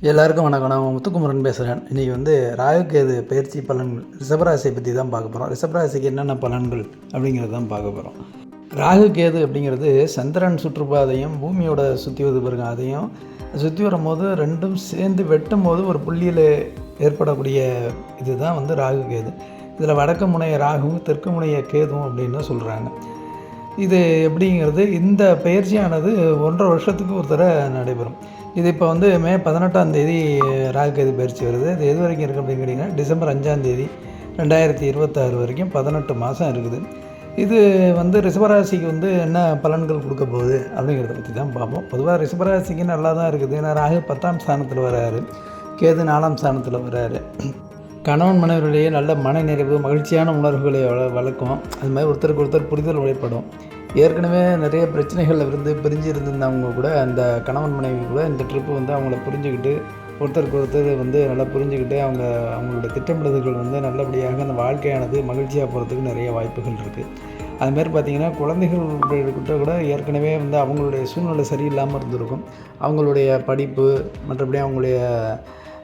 எல்லாருக்கும் வணக்கம். நான் முத்துக்குமரன் பேசுகிறேன் இன்றைக்கி வந்து ராகுகேது பயிற்சி பலன்கள் ரிஷபராசியை பற்றி தான் பார்க்க போகிறோம் ரிஷபராசிக்கு என்னென்ன பலன்கள் அப்படிங்கிறது தான் பார்க்க போகிறோம் ராகுகேது அப்படிங்கிறது சந்திரன் சுற்றுப்பாதையும் பூமியோட சுற்றி வந்து பாருங்க அதையும் சுற்றி வரும்போது ரெண்டும் சேர்ந்து வெட்டும் போது ஒரு புள்ளியில் ஏற்படக்கூடிய இதுதான் வந்து ராகுகேது இதில் வடக்கு முனைய ராகுவும் தெற்கு முனைய கேதுவும் அப்படின்னு சொல்கிறாங்க இது எப்படிங்கிறது இந்த பயிற்சியானது ஒன்றரை வருஷத்துக்கு ஒரு தடவை நடைபெறும். இது இப்போ வந்து மே பதினெட்டாம் தேதி ராகுகேது பயிற்சி வருது. இது எது வரைக்கும் இருக்குது அப்படின்னு கேட்டிங்கன்னா டிசம்பர் அஞ்சாம் தேதி ரெண்டாயிரத்தி இருபத்தாறு வரைக்கும் பதினெட்டு மாதம் இருக்குது. இது வந்து ரிஷபராசிக்கு வந்து என்ன பலன்கள் கொடுக்க போகுது அப்படிங்கிறத பற்றி தான் பார்ப்போம். பொதுவாக ரிஷபராசிக்கு நல்லா தான் இருக்குது. ஏன்னா ராகு பத்தாம் ஸ்தானத்தில் வராரு. கேது நாலாம் ஸ்தானத்தில் வராரு. கணவன் மனைவரிடையே நல்ல மனநிறைவு மகிழ்ச்சியான உணர்வுகளை வள வளர்க்கும். அது மாதிரி ஒருத்தருக்கு ஒருத்தர் புரிதல் ஏற்படும் ஏற்கனவே நிறைய பிரச்சனைகளில் இருந்து பிரிஞ்சு இருந்திருந்தவங்க கூட அந்த கணவன் மனைவி கூட இந்த ட்ரிப்பு வந்து அவங்கள புரிஞ்சுக்கிட்டு ஒருத்தருக்கு ஒருத்தர் வந்து நல்லா புரிஞ்சுக்கிட்டு அவங்க அவங்களோட திட்டமிடுதல்கள் வந்து நல்லபடியாக அந்த வாழ்க்கையானது மகிழ்ச்சியாக போகிறதுக்கு நிறைய வாய்ப்புகள் இருக்குது அதுமாரி பார்த்திங்கன்னா குழந்தைகள்கிட்ட கூட ஏற்கனவே வந்து அவங்களுடைய சூழ்நிலை சரியில்லாமல் இருந்திருக்கும். அவங்களுடைய படிப்பு மற்றபடி அவங்களுடைய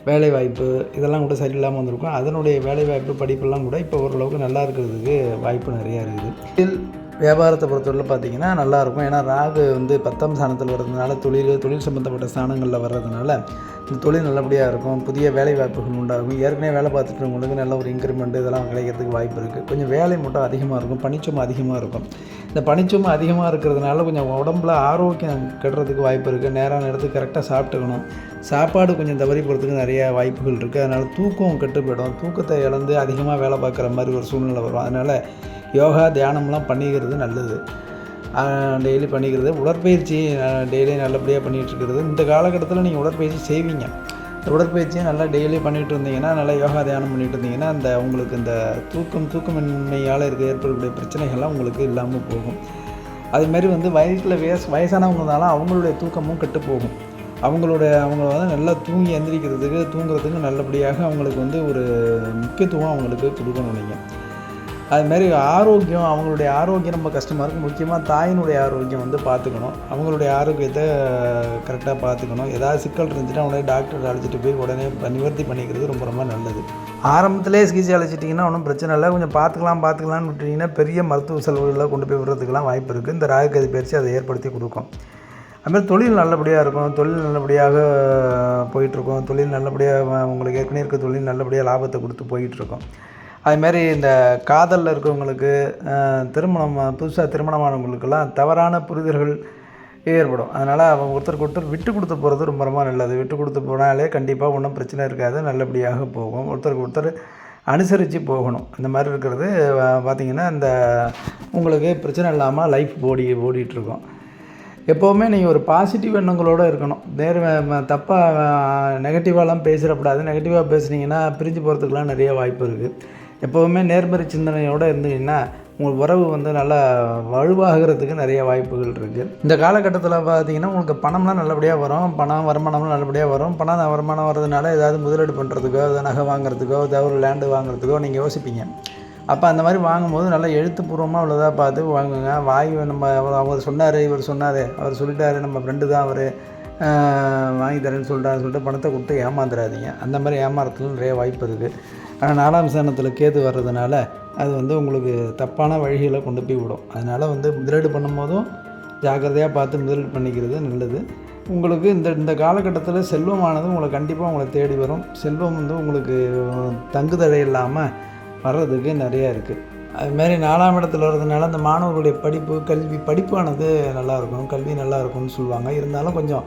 வேலைவாய்ப்பு இதெல்லாம் கூட சரியில்லாமல் வந்திருக்கும். அதனுடைய வேலைவாய்ப்பு படிப்பெல்லாம் கூட இப்போ ஓரளவுக்கு நல்லா இருக்கிறதுக்கு வாய்ப்பு நிறையா இருக்குது. இதில் வியாபாரத்தை பொறுத்தவரை பார்த்தீங்கன்னா நல்லாயிருக்கும். ஏன்னா ராகு வந்து பத்தாம் ஸ்தானத்தில் வர்றதுனால தொழில் தொழில் சம்மந்தப்பட்ட ஸ்தானங்களில் வர்றதுனால இந்த தொழில் நல்லபடியாக இருக்கும். புதிய வேலை வாய்ப்புகள் உண்டாகும். ஏற்கனவே வேலை பார்த்துட்டு உங்களுக்கு நல்ல ஒரு இன்க்ரிமெண்ட் இதெல்லாம் கிடைக்கிறதுக்கு வாய்ப்பு இருக்குது கொஞ்சம் வேலை மட்டும் அதிகமாக இருக்கும். பனிச்சுமை அதிகமாக இருக்கும். இந்த பனிச்சுமை அதிகமாக இருக்கிறதுனால கொஞ்சம் உடம்புல ஆரோக்கியம் கெடுறதுக்கு வாய்ப்பு இருக்குது நேரம் நேரத்துக்கு கரெக்டாக சாப்பிட்டுக்கணும். சாப்பாடு கொஞ்சம் தவறி போகிறதுக்கு நிறைய வாய்ப்புகள் இருக்குது அதனால் தூக்கம் கெட்டு போயிடும். தூக்கத்தை இழந்து அதிகமாக வேலை பார்க்குற மாதிரி ஒரு சூழ்நிலை வரும். அதனால் யோகா தியானம்லாம் பண்ணிக்கிறது நல்லது. டெய்லி பண்ணிக்கிறது. உடற்பயிற்சி டெய்லி நல்லபடியாக பண்ணிகிட்ருக்கிறது. இந்த காலகட்டத்தில் நீங்கள் உடற்பயிற்சி செய்வீங்க. இந்த உடற்பயிற்சியை நல்லா டெய்லி பண்ணிகிட்டு இருந்தீங்கன்னா நல்லா யோகா தியானம் பண்ணிகிட்டு இருந்தீங்கன்னா அந்த உங்களுக்கு இந்த தூக்கம் தூக்கமின்மையால் இருக்க ஏற்படக்கூடிய பிரச்சனைகள்லாம் உங்களுக்கு இல்லாமல் போகும். அதுமாரி வந்து வயசில் வயசு வயசானவங்க அவங்களுடைய தூக்கமும் கெட்டு போகும். அவங்களோட அவங்க வந்து நல்லா தூங்கி எந்திரிக்கிறதுக்கு தூங்குறதுக்கு நல்லபடியாக அவங்களுக்கு வந்து ஒரு முக்கியத்துவம் அவங்களுக்கு கொடுக்கணும் நீங்கள் அதுமாரி ஆரோக்கியம் அவங்களுடைய ஆரோக்கியம் ரொம்ப கஷ்டமாக இருக்கும் முக்கியமாக தாயினுடைய ஆரோக்கியம் வந்து பார்த்துக்கணும் அவங்களுடைய ஆரோக்கியத்தை கரெக்டாக பார்த்துக்கணும் ஏதாவது சிக்கல் இருந்துச்சுன்னா உடனே டாக்டர் அழைச்சிட்டு போய் உடனே நிவர்த்தி பண்ணிக்கிறது ரொம்ப ரொம்ப நல்லது. ஆரம்பத்திலே சிகிச்சை அழைச்சிட்டிங்கன்னா ஒன்றும் பிரச்சனை இல்லை. கொஞ்சம் பார்த்துக்கலாம் பார்த்துக்கலாம்னு விட்டிங்கன்னா பெரிய மருத்துவ செலவுகளில் கொண்டு போய் விடுறதுக்கெல்லாம் வாய்ப்பு இருக்குது இந்த ராகுகதி பயிற்சி அதை ஏற்படுத்தி கொடுக்கும். அதுமாதிரி தொழில் நல்லபடியாக இருக்கும். தொழில் நல்லபடியாக போயிட்டுருக்கும் தொழில் நல்லபடியாக உங்களுக்கு ஏற்கனவே இருக்க தொழில் நல்லபடியாக லாபத்தை கொடுத்து போயிட்டுருக்கோம் அதுமாரி இந்த காதலில் இருக்கிறவங்களுக்கு திருமணம் புதுசாக திருமணமானவங்களுக்கெல்லாம் தவறான புரிதல்கள் ஏற்படும். அதனால் அவங்க ஒருத்தருக்கு ஒருத்தர் விட்டு கொடுத்து போகிறது ரொம்ப ரொம்ப நல்லது. விட்டு கொடுத்து போனாலே கண்டிப்பாக ஒன்றும் பிரச்சனை இருக்காது. நல்லபடியாக போகும். ஒருத்தருக்கு ஒருத்தர் அனுசரித்து போகணும். இந்த மாதிரி இருக்கிறது பார்த்திங்கன்னா இந்த உங்களுக்கு பிரச்சனை இல்லாமல் லைஃப் ஓடி ஓடிட்டுருக்கோம். எப்போவுமே நீங்கள் ஒரு பாசிட்டிவ் எண்ணங்களோடு இருக்கணும். நேர் தப்பாக நெகட்டிவாலாம் பேசிடக்கூடாது. நெகட்டிவாக பேசுனீங்கன்னா பிரிஞ்சு போகிறதுக்கெலாம் நிறைய வாய்ப்பு இருக்குது எப்போவுமே நேர்மறை சிந்தனையோடு இருந்தீங்கன்னா உங்கள் உறவு வந்து நல்லா வலுவாகிறதுக்கு நிறைய வாய்ப்புகள் இருக்குது இந்த காலகட்டத்தில் பார்த்தீங்கன்னா உங்களுக்கு பணம்லாம் நல்லபடியாக வரும். பணம் வருமானம்லாம் நல்லபடியாக வரும். பணம் வருமானம் வர்றதுனால ஏதாவது முதலீடு பண்ணுறதுக்கோ ஏதாவது நகை வாங்குறதுக்கோ ஏதாவது ஒரு லேண்டு வாங்குறதுக்கோ நீங்கள் யோசிப்பீங்க. அப்போ அந்த மாதிரி வாங்கும்போது நல்லா எழுத்துப்பூர்வமாக உள்ளதாக பார்த்து வாங்குங்க. வாய் நம்ம அவர் சொன்னார் இவர் சொன்னார். அவர் சொல்லிட்டாரு நம்ம ஃப்ரெண்டு தான் அவர். வாங்கி தரேன்னு சொல்கிறாரு சொல்லிட்டு பணத்தை கொடுத்து ஏமாந்துடாதீங்க அந்த மாதிரி ஏமாறத்துல நிறைய வாய்ப்பு இருக்குது ஆனால் நாலாம் ஸ்தானத்தில் கேது வர்றதுனால அது வந்து உங்களுக்கு தப்பான வழிகளை கொண்டு போய் விடும். அதனால் வந்து முதலீடு பண்ணும்போதும் ஜாக்கிரதையாக பார்த்து முதலீடு பண்ணிக்கிறது நல்லது. உங்களுக்கு இந்த இந்த காலகட்டத்தில் செல்வமானது உங்களை கண்டிப்பாக உங்களை தேடி வரும். செல்வம் வந்து உங்களுக்கு தங்குதடை இல்லாமல் வர்றதுக்கு நிறையா இருக்குது அதுமாரி நாலாம் இடத்துல வர்றதுனால அந்த மாணவர்களுடைய படிப்பு கல்வி படிப்பானது நல்லாயிருக்கும் கல்வி நல்லா இருக்கும்னு சொல்லுவாங்க. இருந்தாலும் கொஞ்சம்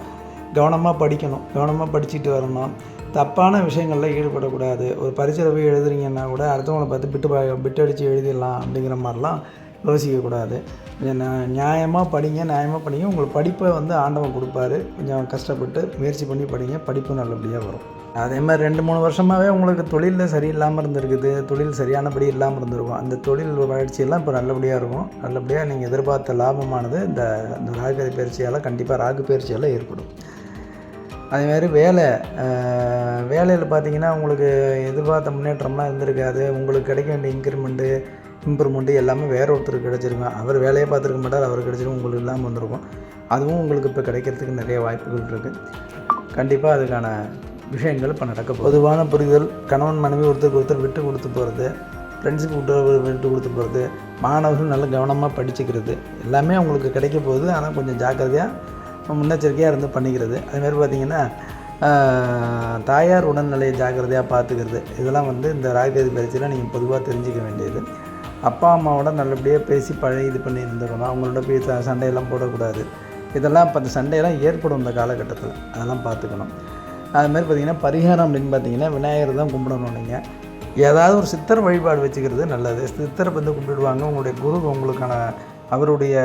கவனமாக படிக்கணும். கவனமாக படிச்சுட்டு வரணும். தப்பான விஷயங்களில் ஈடுபடக்கூடாது. ஒரு பரிசை போய் எழுதுறீங்கன்னா கூட அடுத்தவங்களை பார்த்து பிட்டு பிட்டு அடித்து எழுதிடலாம் அப்படிங்கிற மாதிரிலாம் யோசிக்கக்கூடாது. கொஞ்சம் நியாயமாக படிங்க நியாயமாக படிங்க. உங்களுக்கு படிப்பை வந்து ஆண்டவன் கொடுப்பாரு. கொஞ்சம் கஷ்டப்பட்டு முயற்சி பண்ணி படிங்க. படிப்பு நல்லபடியாக வரும். அதே மாதிரி ரெண்டு மூணு வருஷமாகவே உங்களுக்கு தொழிலில் சரியில்லாமல் இருந்திருக்குது. தொழில் சரியானபடி இல்லாமல் இருந்திருக்கும். அந்த தொழில் வளர்ச்சியெல்லாம் இப்போ நல்லபடியாக இருக்கும். நல்லபடியாக நீங்கள் எதிர்பார்த்த லாபமானது இந்த இந்த ராகு பயிற்சியால் கண்டிப்பாக ராகு பயிற்சியால் ஏற்படும். அதேமாதிரி வேலை வேலையில் பார்த்தீங்கன்னா உங்களுக்கு எதிர்பார்த்த முன்னேற்றம்லாம் இருந்திருக்காது. உங்களுக்கு கிடைக்க வேண்டிய இன்க்ரிமெண்ட்டு இம்ப்ரூவ்மெண்ட்டு எல்லாமே வேற ஒருத்தருக்கு கிடச்சிருக்கும். அவர் வேலையை பார்த்துருக்க மாட்டார் அவர் கிடச்சிருக்கும் உங்களுக்கு இல்லாமல் வந்திருக்கும். அதுவும் உங்களுக்கு இப்போ கிடைக்கிறதுக்கு நிறைய வாய்ப்புகள் இருக்குது கண்டிப்பாக அதுக்கான விஷயங்கள் இப்போ நடக்க பொதுவான புரிதல் கணவன் மனைவி ஒருத்தருக்கு ஒருத்தர் விட்டு கொடுத்து போகிறது ஃப்ரெண்ட்ஸுக்கு விட்டு விட்டு கொடுத்து போகிறது மாணவர்கள் நல்ல கவனமாக படிச்சுக்கிறது எல்லாமே அவங்களுக்கு கிடைக்க போகுது. ஆனால் கொஞ்சம் ஜாக்கிரதையாக முன்னெச்சரிக்கையாக இருந்து பண்ணிக்கிறது. அதுமாதிரி பார்த்திங்கன்னா தாயார் உடல்நிலையை ஜாக்கிரதையாக பார்த்துக்கிறது. இதெல்லாம் வந்து இந்த ராககேது பயிற்சியில் நீங்கள் பொதுவாக தெரிஞ்சிக்க வேண்டியது. அப்பா அம்மாவோட நல்லபடியாக பேசி பழைய இது பண்ணி இருந்துக்கணும் அவங்களோட போய் சண்டையெல்லாம் போடக்கூடாது. இதெல்லாம் இப்போ அந்த சண்டையெல்லாம் ஏற்படும் இந்த காலகட்டத்தில். அதெல்லாம் பார்த்துக்கணும் அது மாதிரி பார்த்திங்கன்னா பரிகாரம் அப்படின்னு பார்த்தீங்கன்னா விநாயகர் தான் கும்பிடணும் நீங்கள் ஏதாவது ஒரு சித்தர் வழிபாடு வச்சுக்கிறது நல்லது. சித்தரை வந்து கும்பிடுவாங்க. உங்களுடைய குரு உங்களுக்கான அவருடைய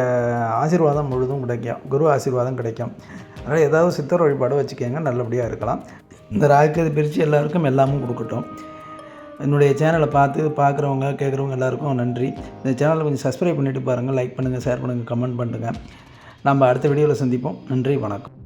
ஆசீர்வாதம் முழுதும் கிடைக்கும். குரு ஆசீர்வாதம் கிடைக்கும். அதனால் ஏதாவது சித்தர் வழிபாடு வச்சுக்கோங்க. நல்லபடியாக இருக்கலாம். இந்த ராகுக்கது பிரித்து எல்லாருக்கும் எல்லாமும் கொடுக்கட்டும். என்னுடைய சேனலை பார்த்து பார்க்குறவங்க கேட்குறவங்க எல்லாருக்கும் நன்றி. இந்த சேனலை கொஞ்சம் சப்ஸ்கிரைப் பண்ணிவிட்டு பாருங்கள் லைக் பண்ணுங்கள் ஷேர் பண்ணுங்கள் கமெண்ட் பண்ணுங்கள் நம்ம அடுத்த வீடியோவில் சந்திப்போம். நன்றி வணக்கம்.